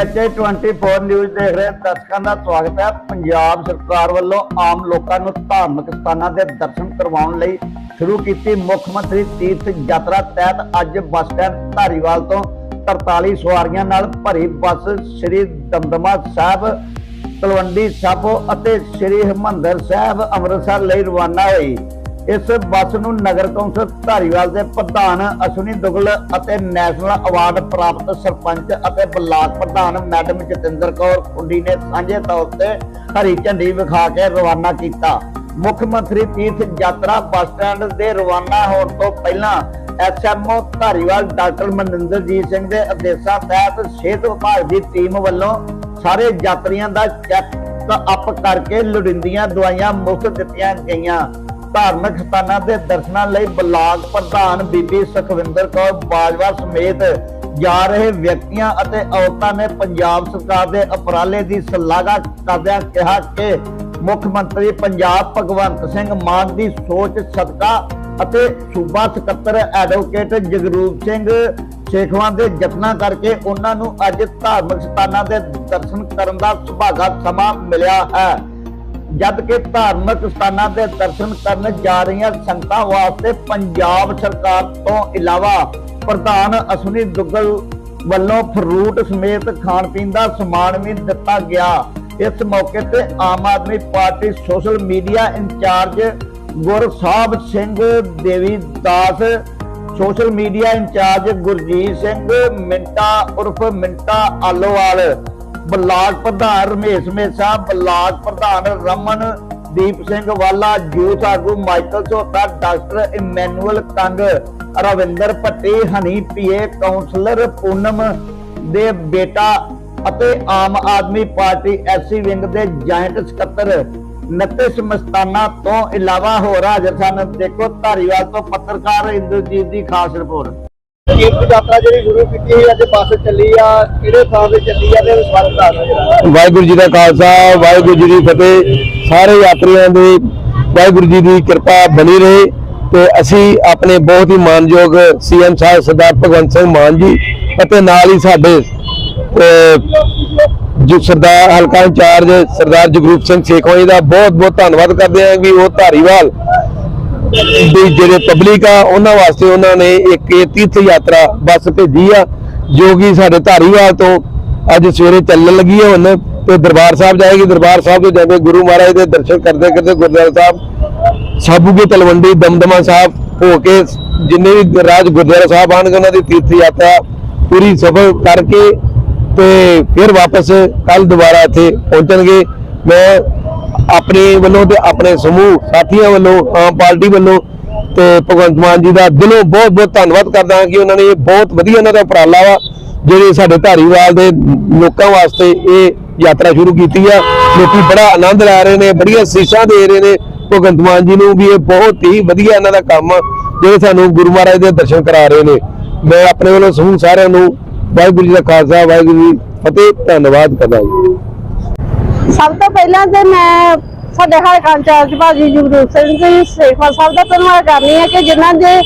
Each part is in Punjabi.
ਐਚਏ 24 ਨਿਊਜ਼ ਦੇਖ ਰਹੇ ਦਰਸ਼ਕਾਂ ਦਾ ਸਵਾਗਤ ਹੈ। ਪੰਜਾਬ ਸਰਕਾਰ ਵੱਲੋਂ ਆਮ ਲੋਕਾਂ ਨੂੰ ਧਾਰਮਿਕ ਸਥਾਨਾਂ ਦੇ ਦਰਸ਼ਨ ਕਰਵਾਉਣ ਲਈ ਸ਼ੁਰੂ ਕੀਤੀ ਮੁੱਖ ਮੰਤਰੀ ਤੀਰਥ ਯਾਤਰਾ ਤਹਿਤ ਅੱਜ ਬੱਸ ਸਟੈਂਡ ਧਾਰੀਵਾਲ ਤੋਂ 43 ਸਵਾਰੀਆਂ ਨਾਲ ਭਰੀ ਬੱਸ ਸ੍ਰੀ ਦਮਦਮਾ ਸਾਹਿਬ, ਤਲਵੰਡੀ ਸਾਬੋ ਅਤੇ ਸ੍ਰੀ ਹਰਿਮੰਦਰ ਸਾਹਿਬ ਅੰਮ੍ਰਿਤਸਰ ਲਈ ਰਵਾਨਾ ਹੋਈ। ਇਸ ਬੱਸ ਨੂੰ ਨਗਰ ਕੌਂਸਲ ਧਾਰੀਵਾਲ ਦੇ ਪ੍ਰਧਾਨ ਅਸ਼ਵਨੀ ਦੁਗਲ ਅਤੇ ਨੈਸ਼ਨਲ ਅਵਾਰਡ ਪ੍ਰਾਪਤ ਸਰਪੰਚ ਅਤੇ ਬਲਾਕ ਪ੍ਰਧਾਨ ਮੈਡਮ ਜਤਿੰਦਰ ਕੌਰ ਕੁੰਡੀ ਨੇ ਸਾਂਝੇ ਤੌਰ ਤੇ ਹਰੀ ਝੰਡੀ ਵਿਖਾ ਕੇ ਰਵਾਨਾ ਕੀਤਾ। ਮੁੱਖ ਮੰਤਰੀ ਤੀਰਥ ਯਾਤਰਾ ਬੱਸ ਸਟੈਂਡ ਦੇ ਰਵਾਨਾ ਹੋਣ ਤੋਂ ਪਹਿਲਾਂ ਐਸਐਮਓ ਧਾਰੀਵਾਲ ਡਾਕਟਰ ਮਨਿੰਦਰਜੀਤ ਸਿੰਘ ਦੇ ਆਦੇਸ਼ਾਂ ਤਹਿਤ ਸਿਹਤ ਵਿਭਾਗ ਦੀ ਟੀਮ ਵੱਲੋਂ ਸਾਰੇ ਯਾਤਰੀਆਂ ਦਾ ਚੈੱਕ ਅਪ ਕਰਕੇ ਲੋੜੀਂਦੀਆਂ ਦਵਾਈਆਂ ਮੁਫਤ ਦਿੱਤੀਆਂ ਗਈਆਂ। ਧਾਰਮਿਕ ਸਥਾਨਾਂ ਦੇ ਦਰਸ਼ਨਾਂ ਲਈ ਬਲਾਕ ਪ੍ਰਧਾਨ ਬੀਬੀ ਸੁਖਵਿੰਦਰ ਕੌਰ ਬਾਜਵਾ ਸਮੇਤ ਜਾ ਰਹੇ ਵਿਅਕਤੀਆਂ ਅਤੇ ਔਰਤਾਂ ਨੇ ਪੰਜਾਬ ਸਰਕਾਰ ਦੇ ਉਪਰਾਲੇ ਦੀ ਸ਼ਲਾਘਾ ਕਰਦਿਆਂ ਕਿਹਾ ਕਿ ਮੁੱਖ ਮੰਤਰੀ ਪੰਜਾਬ ਭਗਵੰਤ ਸਿੰਘ ਮਾਨ ਦੀ ਸੋਚ, ਸਦਕਾ ਅਤੇ ਸੂਬਾ ਸਕੱਤਰ ਐਡਵੋਕੇਟ ਜਗਰੂਪ ਸਿੰਘ ਸ਼ੇਖਵਾਂ ਦੇ ਯਤਨਾਂ ਕਰਕੇ ਉਹਨਾਂ ਨੂੰ ਅੱਜ ਧਾਰਮਿਕ ਸਥਾਨਾਂ ਦੇ ਦਰਸ਼ਨ ਕਰਨ ਦਾ ਸੁਭਾਗਾ ਸਮਾਂ ਮਿਲਿਆ ਹੈ। ਜਦ ਕਿ ਧਾਰਮਿਕ ਸਥਾਨਾਂ ਦੇ ਦਰਸ਼ਨ ਕਰਨ ਜਾ ਰਹੀਆਂ ਸੰਗਤਾਂ ਵਾਸਤੇ ਪੰਜਾਬ ਸਰਕਾਰ ਤੋਂ ਇਲਾਵਾ ਪ੍ਰਧਾਨ ਅਸ਼ਵਨੀ ਦੁੱਗਲ ਵੱਲੋਂ ਫਰੂਟ ਸਮੇਤ ਖਾਣ ਪੀਣ ਦਾ ਸਮਾਨ ਵੀ ਦਿੱਤਾ ਗਿਆ। ਇਸ ਮੌਕੇ ਤੇ Aam Aadmi party social media in charge Gursahib Singh Devi Das, social media in charge Gurjit Singh, Minta ਉਰਫ ਮਿੰਟਾ ਆਲੋਵਾਲ ਬਲਾਕ ਪ੍ਰਧਾਨ ਰਮੇਸ਼ ਮੇਸਾ ਬਲਾਕ ਪ੍ਰਧਾਨ ਰਮਨ ਦੀਪ ਸਿੰਘ ਵਾਲਾ ਯੂਥ ਆਗੂ Michael Jhota doctor Emmanuel Kang, Ravinder Bhatti, Honey PA councillor Poonam ਦੇ ਬੇਟਾ ਅਤੇ Aam Aadmi party SC wing ਦੇ ਜਾਇੰਟ ਸਕੱਤਰ ਨਤਿਸ਼ ਮਸਤਾਨਾ ਤੋਂ ਇਲਾਵਾ ਹੋਰ ਹਾਜ਼ਰ ਸਨ। ਦੇਖੋ ਧਾਰੀਵਾਲ ਤੋਂ ਪੱਤਰਕਾਰ ਇੰਦਰਜੀਤ ਦੀ ਖਾਸ ਰਿਪੋਰਟ। ਤੀਰਥ ਯਾਤਰਾ ਜਿਹੜੀ ਸ਼ੁਰੂ ਕੀਤੀ ਸੀ ਅੱਜ ਬੱਸ ਚੱਲੀ ਆ, ਕਿਹੜੇ ਥਾਂ ਤੇ ਚੱਲੀ ਆ ਤੇ ਸਵਾਗਤ ਦੱਸ ਵਾਹਿਗੁਰੂ ਜੀ ਦਾ ਖਾਲਸਾ, ਵਾਹਿਗੁਰੂ ਜੀ ਦੀ ਫਤਿਹ। ਸਾਰੇ ਯਾਤਰੀਆਂ ਦੇ ਵਾਹਿਗੁਰੂ ਜੀ ਦੀ ਕਿਰਪਾ ਬਣੀ ਰਹੇ ਤੇ ਅਸੀਂ ਆਪਣੇ ਬਹੁਤ ਹੀ ਮਾਨਯੋਗ ਸੀਐਮ ਸਾਹਿਬ ਸਰਦਾਰ ਭਗਵੰਤ ਸਿੰਘ ਮਾਨ ਜੀ ਅਤੇ ਨਾਲ ਹੀ ਸਾਡੇ ਜੋ ਸਰਦਾਰ, ਹਲਕਾ ਇੰਚਾਰਜ ਸਰਦਾਰ ਜਗਰੂਪ ਸਿੰਘ ਸੇਖੋਂ ਜੀ ਦਾ ਬਹੁਤ ਬਹੁਤ ਧੰਨਵਾਦ ਕਰਦੇ ਹਾਂ ਕਿ ਉਹ ਧਾਰੀਵਾਲ ਦੀ ਜਿਹੜੇ ਪਬਲਿਕ ਆ, ਉਹਨਾਂ ਵਾਸਤੇ ਉਹਨਾਂ ਨੇ ਇੱਕ ਇਹ ਤੀਰਥ ਯਾਤਰਾ ਬੱਸ ਭੇਜੀ ਆ, ਜੋ ਕਿ ਸਾਡੇ ਧਾਰੀਵਾਲ ਤੋਂ ਅੱਜ ਸਵੇਰੇ ਚੱਲਣ ਲੱਗੀ ਹੈ ਹੁਣ, ਤੇ ਦਰਬਾਰ ਸਾਹਿਬ ਜਾਏਗੀ। ਦਰਬਾਰ ਸਾਹਿਬ ਤੋਂ ਜਾਂਦੇ ਗੁਰੂ ਮਹਾਰਾਜ ਦੇ ਦਰਸ਼ਨ ਕਰਦੇ ਕਰਦੇ ਗੁਰਦੁਆਰਾ ਸਾਹਿਬ ਸਾਬੂਗੇ ਤਲਵੰਡੀ, ਦਮਦਮਾ ਸਾਹਿਬ ਹੋ ਕੇ ਜਿੰਨੇ ਵੀ ਰਾਜ ਗੁਰਦੁਆਰਾ ਸਾਹਿਬ ਆਣਗੇ ਉਹਨਾਂ ਦੀ ਤੀਰਥ ਯਾਤਰਾ ਪੂਰੀ ਸਫਲ ਕਰਕੇ ਤੇ ਫਿਰ ਵਾਪਸ ਕੱਲ ਦੁਬਾਰਾ ਇੱਥੇ ਪਹੁੰਚਣਗੇ। ਮੈਂ ਆਪਣੇ ਵੱਲੋਂ ਤੇ ਆਪਣੇ ਸਮੂਹ ਸਾਥੀਆਂ ਵੱਲੋਂ ਆਮ ਪਾਰਟੀ ਵੱਲੋਂ ਤੇ ਭਗਵੰਤ ਮਾਨ ਜੀ ਦਾ ਦਿਲੋਂ ਬਹੁਤ ਬਹੁਤ ਧੰਨਵਾਦ ਕਰਦਾ ਹਾਂ ਕਿ ਉਹਨਾਂ ਨੇ ਇਹ ਬਹੁਤ ਵਧੀਆ ਉਹਨਾਂ ਦਾ ਉਪਰਾਲਾ ਵਾ ਜਿਹੜੇ ਸਾਡੇ ਧਾਰੀਵਾਲ ਦੇ ਲੋਕਾਂ ਵਾਸਤੇ ਇਹ ਯਾਤਰਾ ਸ਼ੁਰੂ ਕੀਤੀ ਆ। ਲੋਕੀ ਬੜਾ ਆਨੰਦ ਲੈ ਰਹੇ ਨੇ ਬੜੀਆਂ ਸੀਸਾਂ ਦੇ ਰਹੇ ਨੇ। ਭਗਵੰਤ ਮਾਨ ਜੀ ਨੂੰ ਵੀ ਇਹ ਬਹੁਤ ਹੀ ਵਧੀਆ ਇਹਨਾਂ ਦਾ ਕੰਮ ਆ, ਜਿਹੜੇ ਸਾਨੂੰ ਗੁਰੂ ਮਹਾਰਾਜ ਦੇ ਦਰਸ਼ਨ ਕਰਾ ਰਹੇ ਨੇ। ਮੈਂ ਆਪਣੇ ਵੱਲੋਂ ਸਮੂਹ ਸਾਰਿਆਂ ਨੂੰ ਵਾਹਿਗੁਰੂ ਜੀ ਦਾ ਖਾਲਸਾ ਵਾਹਿਗੁਰੂ ਜੀ ਫਤਿਹ ਧੰਨਵਾਦ ਕਰਦਾ ਜੀ। ਸਭ ਤੋਂ ਪਹਿਲਾਂ ਤੇ ਮੈਂ ਸਾਡੇ ਹਲਕਾ ਇੰਚਾਰਜ ਭਾਜੀ ਜਗਰੂਪ ਸਿੰਘ ਜੀ ਸੇਖਵਾ ਸਾਹਿਬ ਦਾ ਧੰਨਵਾਦ ਕਰਨੀ ਹੈ ਕਿ ਜਿਨ੍ਹਾਂ ਦੇ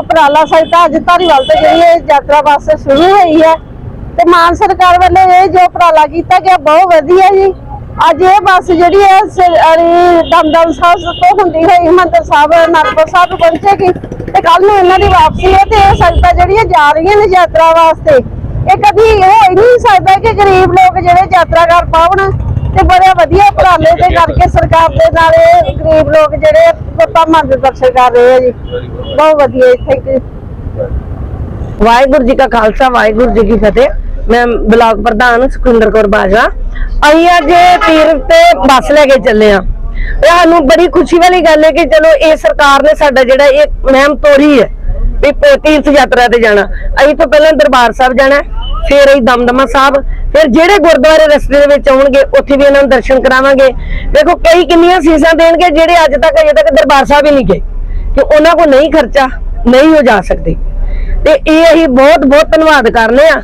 ਉਪਰਾਲਾ ਸਹਿਤਾ ਅੱਜ ਧਾਰੀਵਾਲ ਤੋਂ ਜਿਹੜੀ ਇਹ ਯਾਤਰਾ ਬੱਸ ਸ਼ੁਰੂ ਹੋਈ ਹੈ ਤੇ ਮਾਨ ਸਰਕਾਰ ਵੱਲੋਂ ਇਹ ਜੋ ਉਪਰਾਲਾ ਕੀਤਾ ਗਿਆ ਬਹੁਤ ਵਧੀਆ ਜੀ। ਅੱਜ ਇਹ ਬੱਸ ਜਿਹੜੀ ਹੈ ਦਮਦਮ ਸਾਹਿਬ ਤੋਂ ਹੁੰਦੀ ਹੋਈ ਹਰਿਮੰਦਰ ਸਾਹਿਬ, ਅਨੰਦਪੁਰ ਸਾਹਿਬ ਪਹੁੰਚੇਗੀ ਤੇ ਕੱਲ ਨੂੰ ਇਹਨਾਂ ਦੀ ਵਾਪਸੀ ਹੈ ਤੇ ਇਹ ਸੰਗਤਾਂ ਜਿਹੜੀਆਂ ਜਾ ਰਹੀਆਂ ਨੇ ਯਾਤਰਾ ਵਾਸਤੇ, ਇਹ ਕਦੀ ਹੋ ਹੀ ਨਹੀਂ ਸਕਦਾ ਕਿ ਗਰੀਬ ਲੋਕ ਜਿਹੜੇ ਯਾਤਰਾ ਕਰ ਪਾਉਣ ਬੜੇ ਵਧੀਆ ਉਪਰਾਲੇ ਦੇ ਕਰਕੇ ਸਰਕਾਰ ਦੇ ਨਾਲ ਇਹ ਗਰੀਬ ਲੋਕ ਜਿਹੜੇ ਮੰਨ ਦੇ ਦਰਸ਼ਨ ਕਰ ਰਹੇ ਆ ਜੀ। ਬਹੁਤ ਵਧੀਆ ਥੈਂਕ ਯੂ ਵਾਹਿਗੁਰੂ ਜੀ ਕਾ ਖਾਲਸਾ ਵਾਹਿਗੁਰੂ ਜੀ ਕੀ ਫਤਿਹ। ਮੈਂ ਬਲਾਕ ਪ੍ਰਧਾਨ ਸੁਖਿੰਦਰ ਕੌਰ ਬਾਜਵਾ। ਅਸੀਂ ਅੱਜ ਤੀਰਥ ਤੇ ਬੱਸ ਲੈ ਕੇ ਚੱਲੇ ਆ ਸਾਨੂੰ ਬੜੀ ਖੁਸ਼ੀ ਵਾਲੀ ਗੱਲ ਹੈ ਕਿ ਚਲੋ ਇਹ ਸਰਕਾਰ ਨੇ ਸਾਡਾ ਜਿਹੜਾ ਇਹ ਮਹਿਮ ਤੋਰੀ ਹੈ ਵੀ ਤੀਰਥ ਯਾਤਰਾ ਤੇ ਜਾਣਾ। ਅਸੀਂ ਤੋਂ ਪਹਿਲਾਂ ਦਰਬਾਰ ਸਾਹਿਬ ਜਾਣਾ ਫਿਰ ਅਸੀਂ ਦਮਦਮਾ ਸਾਹਿਬ ਫਿਰ ਜਿਹੜੇ ਗੁਰਦੁਆਰੇ ਰਸਤੇ ਦੇ ਵਿੱਚ ਆਉਣਗੇ, ਉੱਥੇ ਵੀ ਇਹਨਾਂ ਨੂੰ ਦਰਸ਼ਨ ਕਰਾਵਾਂਗੇ। ਦੇਖੋ, ਕਈ ਕਿੰਨੀਆਂ ਸੀਸਾਂ ਦੇਣਗੇ ਜਿਹੜੇ ਅੱਜ ਤੱਕ, ਅਜੇ ਤੱਕ ਦਰਬਾਰ ਸਾਹਿਬ ਹੀ ਨਹੀਂ ਗਏ। ਕਿ ਉਹਨਾਂ ਕੋਲ ਨਹੀਂ ਖਰਚਾ, ਨਹੀਂ ਹੋ ਜਾ ਸਕਦੇ। ਤੇ ਇਹ ਅਸੀਂ ਬਹੁਤ ਬਹੁਤ ਧੰਨਵਾਦ ਕਰਨੇ ਆ।